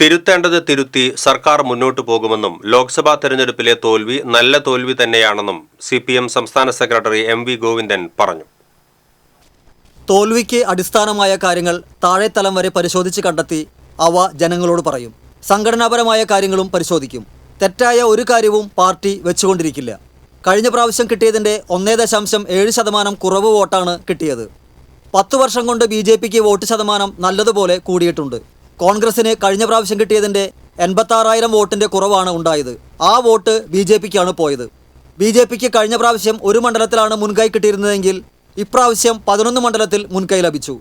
തിരുത്തേണ്ടത് തിരുത്തി സർക്കാർ മുന്നോട്ടു പോകുമെന്നും ലോക്സഭാ തെരഞ്ഞെടുപ്പിലെ തോൽവി നല്ല തോൽവി തന്നെയാണെന്നും സി പി എം സംസ്ഥാന സെക്രട്ടറി എം വി ഗോവിന്ദൻ പറഞ്ഞു. തോൽവിക്ക് അടിസ്ഥാനമായ കാര്യങ്ങൾ താഴെത്തലം വരെ പരിശോധിച്ച് കണ്ടെത്തി അവ ജനങ്ങളോട് പറയും. സംഘടനാപരമായ കാര്യങ്ങളും പരിശോധിക്കും. തെറ്റായ ഒരു കാര്യവും പാർട്ടി വെച്ചുകൊണ്ടിരിക്കില്ല. കഴിഞ്ഞ പ്രാവശ്യം കിട്ടിയതിന്റെ ഒന്നേ ദശാംശം ഏഴ് ശതമാനം കുറവ് വോട്ടാണ് കിട്ടിയത്. പത്തു വർഷം കൊണ്ട് ബി ജെ പിക്ക് വോട്ട് ശതമാനം നല്ലതുപോലെ കൂടിയിട്ടുണ്ട്. കോൺഗ്രസിന് കഴിഞ്ഞ പ്രാവശ്യം കിട്ടിയതിന്റെ എൺപത്താറായിരം വോട്ടിന്റെ കുറവാണ് ഉണ്ടായത്. ആ വോട്ട് ബി ജെ പിക്കാണ് പോയത്. ബി ജെ പിക്ക് കഴിഞ്ഞ പ്രാവശ്യം ഒരു മണ്ഡലത്തിലാണ് മുൻകൈ കിട്ടിയിരുന്നതെങ്കിൽ ഇപ്രാവശ്യം പതിനൊന്ന് മണ്ഡലത്തിൽ മുൻകൈ ലഭിച്ചു.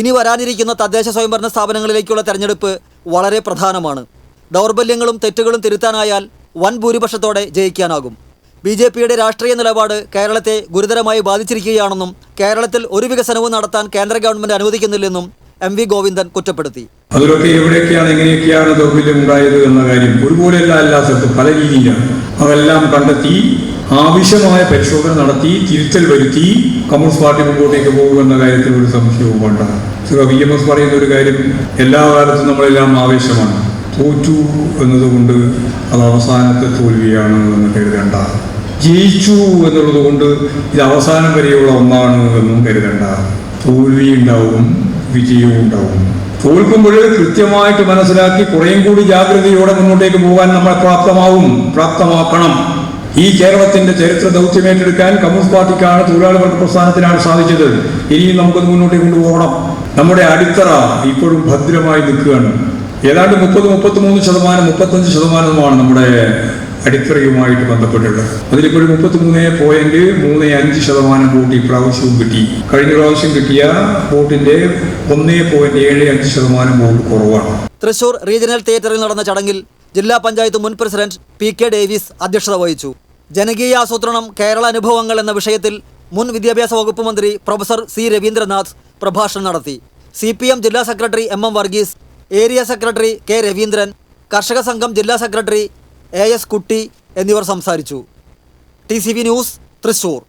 ഇനി വരാനിരിക്കുന്ന തദ്ദേശ സ്വയംഭരണ സ്ഥാപനങ്ങളിലേക്കുള്ള തെരഞ്ഞെടുപ്പ് വളരെ പ്രധാനമാണ്. ദൗർബല്യങ്ങളും തെറ്റുകളും തിരുത്താനായാൽ വൻ ഭൂരിപക്ഷത്തോടെ ജയിക്കാനാകും. ബി ജെ പിയുടെ രാഷ്ട്രീയ നിലപാട് കേരളത്തെ ഗുരുതരമായി ബാധിച്ചിരിക്കുകയാണെന്നും കേരളത്തിൽ ഒരു വികസനവും നടത്താൻ കേന്ദ്ര ഗവൺമെന്റ് അനുവദിക്കുന്നില്ലെന്നും എം വി ഗോവിന്ദൻ കുറ്റപ്പെടുത്തി. അതിലൊക്കെ എവിടെയൊക്കെയാണ് എങ്ങനെയൊക്കെയാണ് ദൗർബല്യം ഉണ്ടായത് എന്ന കാര്യം ഒരുപോലെയല്ല എല്ലാ സ്ഥലത്തും പല രീതിയിലാണ്. അതെല്ലാം കണ്ടെത്തി ആവശ്യമായ പരിശോധന നടത്തി തിരുത്തൽ വരുത്തി കമ്മ്യൂണിസ്റ്റ് പാർട്ടി മുമ്പോട്ടേക്ക് പോകുമെന്ന കാര്യത്തിൽ ഒരു സംശയവും വേണ്ട ശ്രീ വി എം എസ് പറയുന്ന ഒരു കാര്യം എല്ലാ കാലത്തും നമ്മളെല്ലാം ആവേശമാണ്. തോറ്റു എന്നതുകൊണ്ട് അത് അവസാനത്തെ തോൽവിയാണ് എന്ന് കരുതേണ്ട. ജയിച്ചു എന്നുള്ളത് കൊണ്ട് ഇത് അവസാനം വരെയുള്ള ഒന്നാണ് എന്നും കരുതേണ്ട. തോൽവി ഉണ്ടാവും. വിജയവും ഉണ്ടാവും തോൽക്കുമ്പോൾ കൃത്യമായിട്ട് മനസ്സിലാക്കി കുറേയും കൂടി ജാഗ്രതയോടെ മുന്നോട്ടേക്ക് പോകാൻ നമ്മൾ പ്രാപ്തമാവും പ്രാപ്തമാക്കണം. ഈ കേരളത്തിന്റെ ചരിത്ര ദൗത്യം ഏറ്റെടുക്കാൻ കമ്മ്യൂണിസ്റ്റ് പാർട്ടിക്കാണ് തൊഴിലാളി വർഗ പ്രസ്ഥാനത്തിനാണ് സാധിച്ചത്. ഇനിയും നമുക്കത് മുന്നോട്ടേക്ക് കൊണ്ടുപോകണം. നമ്മുടെ അടിത്തറ ഇപ്പോഴും ഭദ്രമായി നിൽക്കുകയാണ്. ഏതാണ്ട് മുപ്പത് മുപ്പത്തി മൂന്ന് ശതമാനം മുപ്പത്തഞ്ച് ശതമാനവുമാണ് നമ്മുടെ അടിത്തറയുമായിട്ട് ബന്ധപ്പെട്ടുള്ളത് അതിലിപ്പോൾ ഒരു മുപ്പത്തിമൂന്ന് പോയിന്റ് മൂന്ന് അഞ്ച് ശതമാനം വോട്ട് ഇപ്രാവശ്യവും കിട്ടി. കഴിഞ്ഞ പ്രാവശ്യം കിട്ടിയ വോട്ടിന്റെ ഒന്നേ പോയിന്റ് ഏഴ് അഞ്ച് ശതമാനം വോട്ട് കുറവാണ്. തൃശൂർ റീജിയണൽ തിയേറ്ററിൽ നടന്ന ചടങ്ങിൽ ജില്ലാ പഞ്ചായത്ത് മുൻ പ്രസിഡന്റ് പി കെ ഡേവിസ് അധ്യക്ഷത വഹിച്ചു. ജനകീയ ആസൂത്രണം കേരള അനുഭവങ്ങൾ എന്ന വിഷയത്തിൽ മുൻ വിദ്യാഭ്യാസ വകുപ്പ് മന്ത്രി പ്രൊഫസർ സി രവീന്ദ്രനാഥ് പ്രഭാഷണം നടത്തി. സി പി എം ജില്ലാ secretary M M Varghese area secretary K Raveendran കർഷക സംഘം ജില്ലാ സെക്രട്ടറി എ എസ് കുട്ടി എന്നിവർ സംസാരിച്ചു. T news Thrissur.